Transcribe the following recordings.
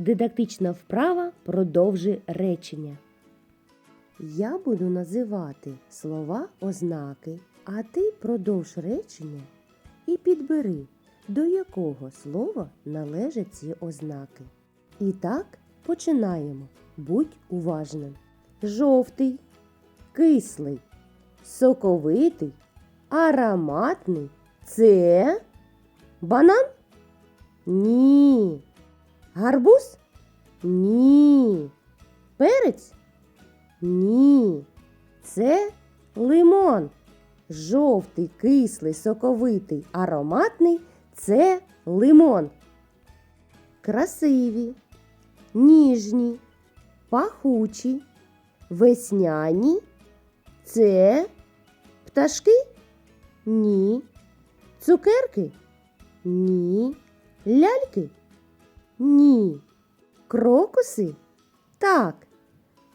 Дидактична вправа продовжує речення. Я буду називати слова ознаки, а ти продовж речення і підбери, до якого слова належать ці ознаки. І так починаємо. Будь уважним. Жовтий, кислий, соковитий, ароматний. Це банан? Ні. Гарбуз? Ні. Перець? Ні. Це лимон. Жовтий, кислий, соковитий, ароматний це лимон. Красиві, ніжні, пахучі, весняні це пташки? Ні. Цукерки? Ні. Ляльки? Ні. Крокуси? Так.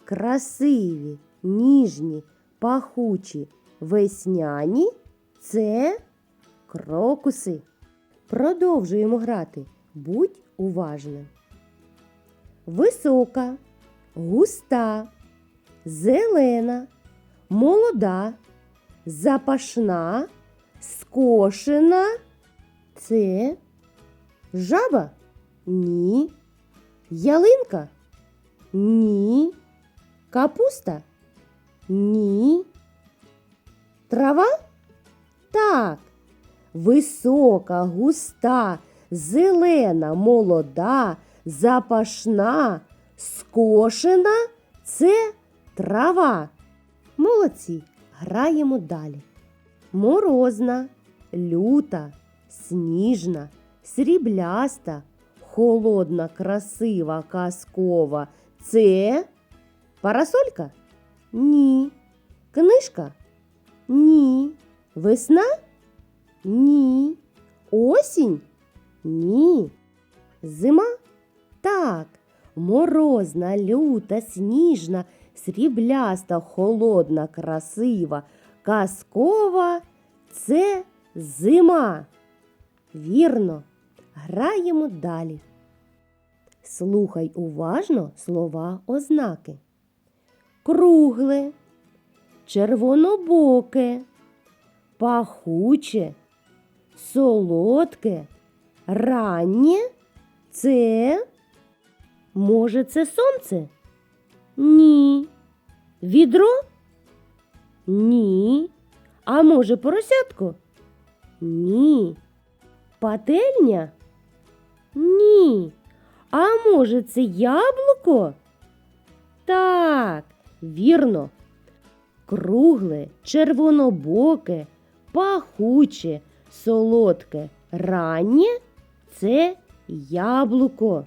Красиві, ніжні, пахучі, весняні це крокуси. Продовжуємо грати. Будь уважним. Висока, густа, зелена, молода, запашна, скошена. Це жаба? Ні. Ялинка? Ні. Капуста? Ні. Трава? Так. Висока, густа, зелена, молода, запашна, скошена це трава. Молодці. Граємо далі. Морозна, люта, сніжна, срібляста, холодна, красива, казкова. Це парасолька? Ні. Книжка? Ні. Весна? Ні. Осінь? Ні. Зима? Так. Морозна, люта, сніжна, срібляста, холодна, красива, казкова це зима. Вірно. Граємо далі. Слухай уважно слова ознаки. Кругле, червонобоке, пахуче, солодке, раннє це. Може, це сонце? Ні. Відро? Ні. А може, поросятко? Ні. Пательня? Ні. А може, це яблуко? Так, вірно. Кругле, червонобоке, пахуче, солодке, раннє це яблуко.